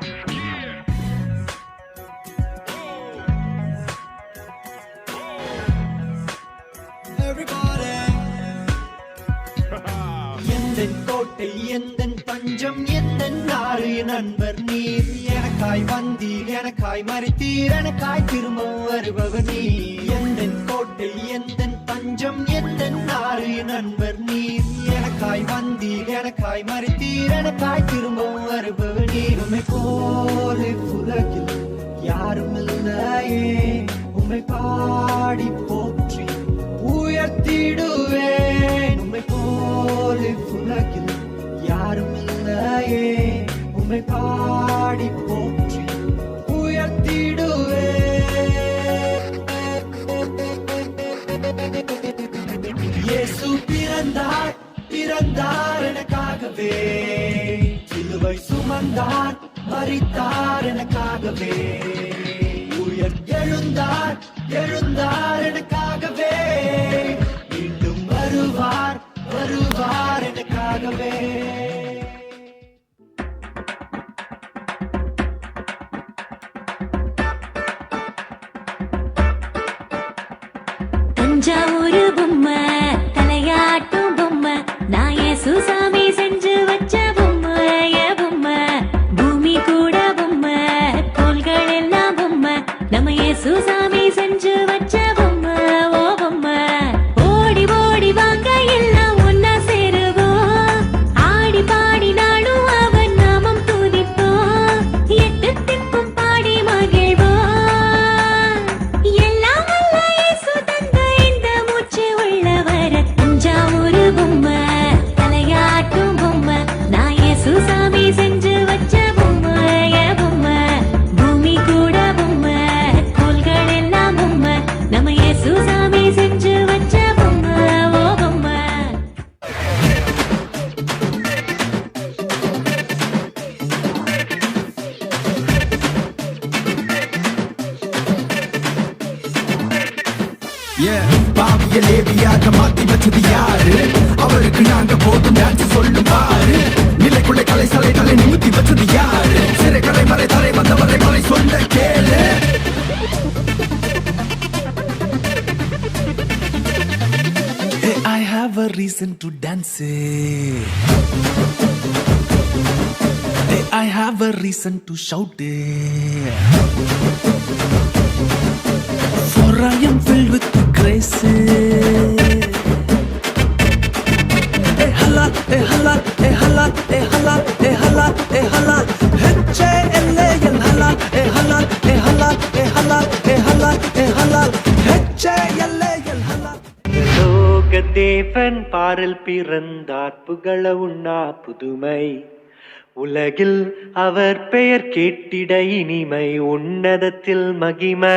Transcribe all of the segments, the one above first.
Thank you. கோட்டை எந்தன் பஞ்சம் எந்தன் நாடு? நண்பர் நீர் எனக்காய் வந்தீர் எனக்காய் மறித்தீர் எனக்காய் திரும்ப வருபவர் நீர். எந்தன் கோட்டை எந்தன் பஞ்சம் எந்தன் நாடு? நண்பர் நீர் எனக்காய் வந்தீர் எனக்காய் மறித்தீர் எனக்காய் திரும்ப வருபவர் நீர். உம்மை போல உலகில் யாரும் இல்லையே. உம்மை பாடி போற்றி உயர்த்திடுவே உலகில் யாரும் இல்லையே. உம்மை பாடி போற்றி உயர்த்திடுவே இயேசு பிறந்தார் பிறந்தார் எனக்காகவே. சிலுவை சுமந்தார் மறித்தார் எனக்காகவே. உயர் எழுந்தார் எழுந்தார் எனக்காக தஞ்சாவூரு பொம்மை தலையாட்டும் பொம்மை. நான் ஏசு சாமி செஞ்சு வச்ச பொம்மை பொம்மை? பூமி கூட பொம்மை கோள்கள் எல்லாம் பொம்மை. நம்ம ஏசு சாமி செஞ்சு வச்ச பாவிய லேவியாக மாத்தி வச்சது யாரு அவருக்கு நாங்க போதும் டான்ஸ் சொல்லும் பாரு நிலைக்குள்ள கலை சலை தலை நிமித்தி வச்சது யாரு சிறை கலை மறை தலை வந்தவரை மறை சொல்ல கேளு I have a reason to dance. Hey, I have a reason to shout. it. For I am filled with பேசு ஏ ஹலா ஏ ஹலா ஏ ஹலா ஏ ஹலா ஏ ஹலா ஏ ஹலா ஹெச்சே எல்லே என் ஹலா ஏ ஹலா ஏ ஹலா ஏ ஹலா ஏ ஹலா ஏ ஹலா ஹெச்சே எல்லே என் ஹலா லோக தேவன் பாரில் பிறந்தார் புகழ உண்ணா புதுமை உலகில் அவர் பெயர் கேட்டிட இனிமை உன்னதத்தில் மகிமை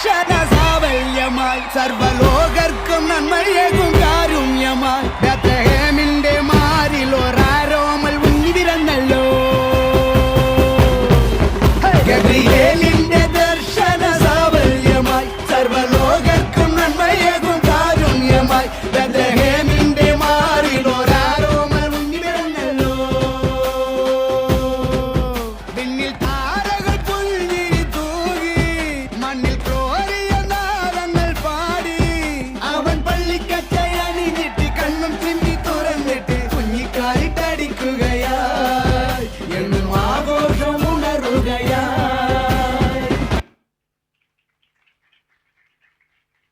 அக்ஷர சாவல்யமாய் சர்வலோகர்க்கும் நன்மையேகும்